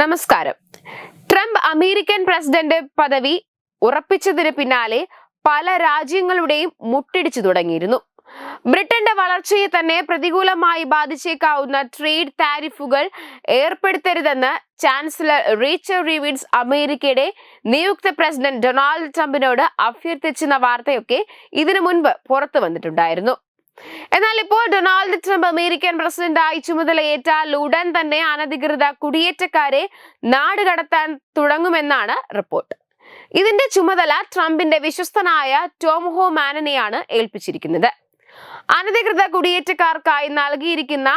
നമസ്കാരം. Trump American president പദവി ഉറപ്പിച്ചതിന് പിന്നാലെ പല രാജ്യങ്ങളുടെയും മുട്ടിടിച്ചു തുടങ്ങിയിരുന്നു. ബ്രിട്ടന്റെ വളർച്ചയെ തന്നെ പ്രതികൂലമായി ബാധിച്ചേക്കാവുന്ന ട്രേഡ് താരിഫുകൾ ഏർപ്പെടുത്തരുതെന്ന് ചാൻസലർ റീച്ചർ റിവിഡ്സ് അമേരിക്കയുടെ നിയുക്ത പ്രസിഡന്റ് ഡൊണാൾഡ് ട്രംപിനോട് അഭ്യർത്ഥിച്ചെന്ന വാർത്തയൊക്കെ ഇതിനു മുൻപ് പുറത്തു വന്നിട്ടുണ്ടായിരുന്നു. എന്നാൽ ഇപ്പോൾ ഡൊണാൾഡ് ട്രംപ് അമേരിക്കൻ പ്രസിഡന്റ് പ്രസിഡന്റായി ചുമതലയേറ്റാൽ ഉടൻ തന്നെ അനധികൃത കുടിയേറ്റക്കാരെ നാട് കടത്താൻ തുടങ്ങുമെന്നാണ് റിപ്പോർട്ട്. ഇതിന്റെ ചുമതല ട്രംപിന്റെ വിശ്വസ്തനായ ടോം ഹോ മാനനെയാണ് ഏൽപ്പിച്ചിരിക്കുന്നത്. അനധികൃത കുടിയേറ്റക്കാർക്കായി നൽകിയിരിക്കുന്ന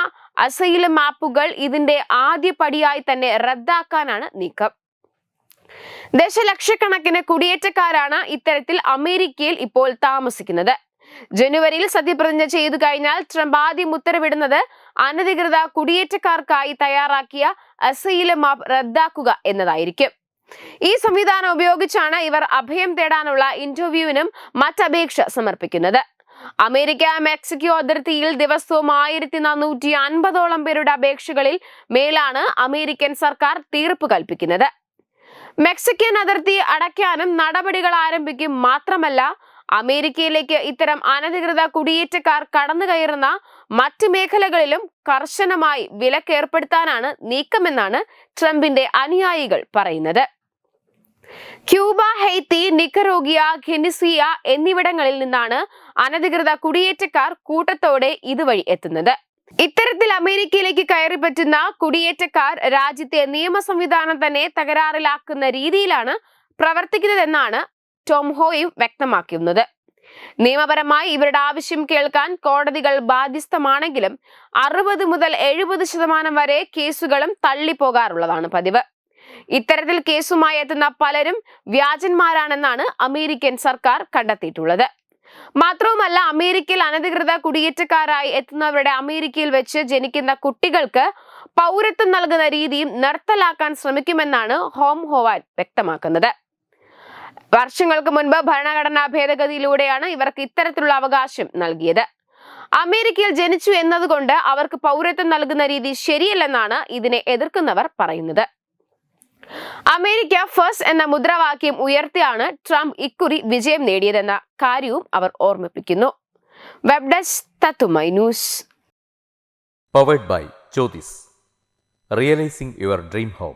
അസൈല മാപ്പുകൾ ഇതിന്റെ ആദ്യ പടിയായി തന്നെ റദ്ദാക്കാനാണ് നീക്കം. ദശലക്ഷക്കണക്കിന് കുടിയേറ്റക്കാരാണ് ഇത്തരത്തിൽ അമേരിക്കയിൽ ഇപ്പോൾ താമസിക്കുന്നത്. ജനുവരിയിൽ സത്യപ്രതിജ്ഞ ചെയ്തു കഴിഞ്ഞാൽ ട്രംപ് ആദ്യം ഉത്തരവിടുന്നത് അനധികൃത കുടിയേറ്റക്കാർക്കായി തയ്യാറാക്കിയ അസൈലം മാപ്പ് റദ്ദാക്കുക എന്നതായിരിക്കും. ഈ സംവിധാനം ഉപയോഗിച്ചാണ് ഇവർ അഭയം തേടാനുള്ള ഇന്റർവ്യൂവിനും മറ്റപേക്ഷ സമർപ്പിക്കുന്നത്. അമേരിക്ക മെക്സിക്കോ അതിർത്തിയിൽ ദിവസവും ആയിരത്തി നാനൂറ്റി അൻപതോളം പേരുടെ അപേക്ഷകളിൽ മേലാണ് അമേരിക്കൻ സർക്കാർ തീർപ്പ് കൽപ്പിക്കുന്നത്. മെക്സിക്കൻ അതിർത്തി അടയ്ക്കാനും നടപടികൾ ആരംഭിക്കും മാത്രമല്ല അമേരിക്കയിലേക്ക് ഇത്തരം അനധികൃത കുടിയേറ്റക്കാർ കടന്നു കയറുന്ന മറ്റ് മേഖലകളിലും കർശനമായി വിലക്കേർപ്പെടുത്താനാണ് നീക്കമെന്നാണ് ട്രംപിന്റെ അനുയായികൾ പറയുന്നത്. ക്യൂബ ഹെയ്ത്തി നിക്കറോഗിയ ഖെനിസിയ എന്നിവിടങ്ങളിൽ നിന്നാണ് അനധികൃത കുടിയേറ്റക്കാർ കൂട്ടത്തോടെ ഇതുവഴി എത്തുന്നത്. ഇത്തരത്തിൽ അമേരിക്കയിലേക്ക് കയറി പറ്റുന്ന കുടിയേറ്റക്കാർ രാജ്യത്തെ നിയമ സംവിധാനം തന്നെ തകരാറിലാക്കുന്ന രീതിയിലാണ് പ്രവർത്തിക്കുന്നതെന്നാണ് ടോം ഹോയും വ്യക്തമാക്കുന്നത്. നിയമപരമായി ഇവരുടെ ആവശ്യം കേൾക്കാൻ കോടതികൾ ബാധ്യസ്ഥമാണെങ്കിലും അറുപത് മുതൽ എഴുപത് ശതമാനം വരെ കേസുകളും തള്ളിപ്പോകാറുള്ളതാണ് പതിവ്. ഇത്തരത്തിൽ കേസുമായി എത്തുന്ന പലരും വ്യാജന്മാരാണെന്നാണ് അമേരിക്കൻ സർക്കാർ കണ്ടെത്തിയിട്ടുള്ളത്. മാത്രവുമല്ല അമേരിക്കയിൽ അനധികൃത കുടിയേറ്റക്കാരായി എത്തുന്നവരുടെ അമേരിക്കയിൽ വെച്ച് ജനിക്കുന്ന കുട്ടികൾക്ക് പൗരത്വം നൽകുന്ന രീതിയും നിർത്തലാക്കാൻ ശ്രമിക്കുമെന്നാണ് ഹോം ഹോവാൻ വ്യക്തമാക്കുന്നത്. വർഷങ്ങൾക്ക് മുൻപ് ഭരണഘടനാ ഭേദഗതിയിലൂടെയാണ് ഇവർക്ക് ഇത്തരത്തിലുള്ള അവകാശം നൽകിയത്. അമേരിക്കയിൽ ജനിച്ചു എന്നതുകൊണ്ട് അവർക്ക് പൗരത്വം നൽകുന്ന രീതി ശരിയല്ലെന്നാണ് ഇതിനെ എതിർക്കുന്നവർ പറയുന്നത്. അമേരിക്ക ഫസ്റ്റ് എന്ന മുദ്രാവാക്യം ഉയർത്തിയാണ് ട്രംപ് ഇക്കുറി വിജയം നേടിയതെന്ന കാര്യവും അവർ ഓർമ്മിപ്പിക്കുന്നു. Web news. By realising your dream home